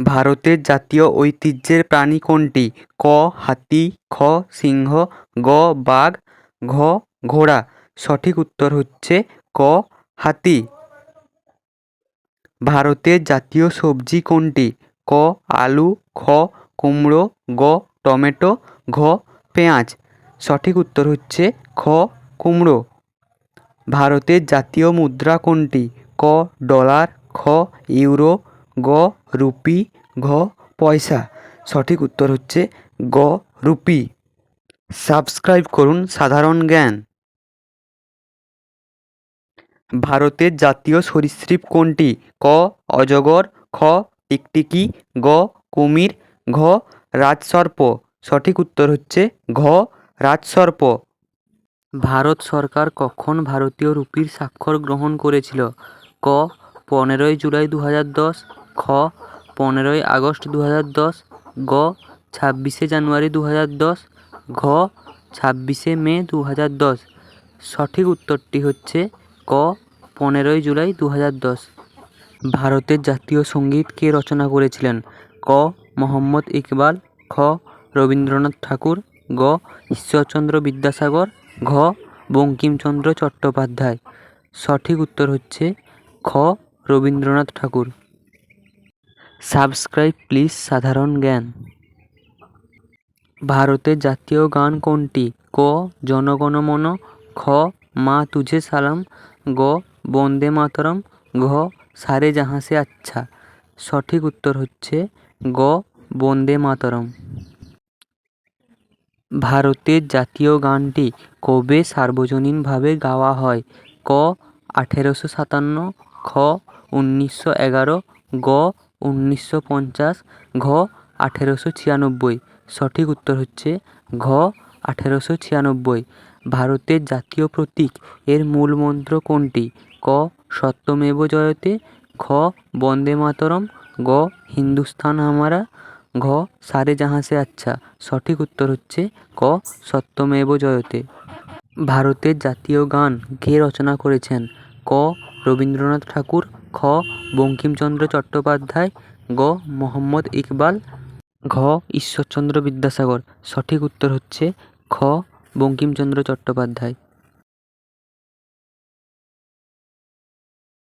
ভারতের জাতীয় ঐতিহ্যের প্রাণী কোনটি? ক, হাতি, খ, সিংহ, গ, বাঘ, ঘ, ঘোড়া। সঠিক উত্তর হচ্ছে ক, হাতি। ভারতের জাতীয় সবজি কোনটি? ক, আলু, খ, কুমড়ো, গ, টমেটো, ঘ, পেঁয়াজ। সঠিক উত্তর হচ্ছে খ, কুমড়ো। ভারতের জাতীয় মুদ্রা কোনটি? ক, ডলার, খ, ইউরো গ রুপি, ঘ পয়সা। সঠিক উত্তর হচ্ছে গ রুপি। সাবস্ক্রাইব করুন সাধারণ জ্ঞান। ভারতের জাতীয় সরীসৃপ কোনটি? ক, অজগর, খ টিকটিকি গ, কুমির, ঘ, রাজসর্প। সঠিক উত্তর হচ্ছে ঘ, রাজসর্প। ভারত সরকার কখন ভারতীয় রুপির স্বাক্ষর গ্রহণ করেছিল? ক, পনেরোই জুলাই দু হাজার দশ খ, পনেরোই আগস্ট দু দশ, গ, ছাব্বিশে জানুয়ারি দু দশ, ঘ, ছাব্বিশে মে দু দশ। সঠিক উত্তরটি হচ্ছে ক, পনেরোই জুলাই দু দশ। ভারতের জাতীয় সংগীত কে রচনা করেছিলেন? ক, মোহাম্মদ ইকবাল, খ, রবীন্দ্রনাথ ঠাকুর, গ, ঈশ্বরচন্দ্র বিদ্যাসাগর, ঘ, বঙ্কিমচন্দ্র চট্টোপাধ্যায়। সঠিক উত্তর হচ্ছে খ, রবীন্দ্রনাথ ঠাকুর। সাবস্ক্রাইব প্লিজ সাধারণ জ্ঞান। ভারতের জাতীয় গান কোনটি? ক, জনগণমন, খ, মা তুঝে সালাম, গ, বন্দে মাতরম, ঘ, সারে জাহাঁ সে আচ্ছা। সঠিক উত্তর হচ্ছে গ, বন্দে মাতরম। ভারতের জাতীয় গানটি কবে সার্বজনীনভাবে গাওয়া হয়? ক, আঠেরোশো সাতান্ন, খ, উনিশশো এগারো, গ উনিশশো পঞ্চাশ ঘ আঠেরোশো ছিয়ানব্বই। সঠিক উত্তর হচ্ছে ঘ আঠেরোশো ছিয়ানব্বই। ভারতের জাতীয় প্রতীক এর মূল মন্ত্র কোনটি? ক সত্যমেব জয়তে, খ বন্দে মাতরম, গ হিন্দুস্থান হামারা, ঘ সারে জাহাঁ সে আচ্ছা। সঠিক উত্তর হচ্ছে ক সত্যমেব জয়তে। ভারতের জাতীয় গান কে রচনা করেছেন? ক রবীন্দ্রনাথ ঠাকুর খ, বঙ্কিমচন্দ্র চট্টোপাধ্যায়, গ, মোহাম্মদ ইকবাল, ঘ, ঈশ্বরচন্দ্র বিদ্যাসাগর। সঠিক উত্তর হচ্ছে খ, বঙ্কিমচন্দ্র চট্টোপাধ্যায়।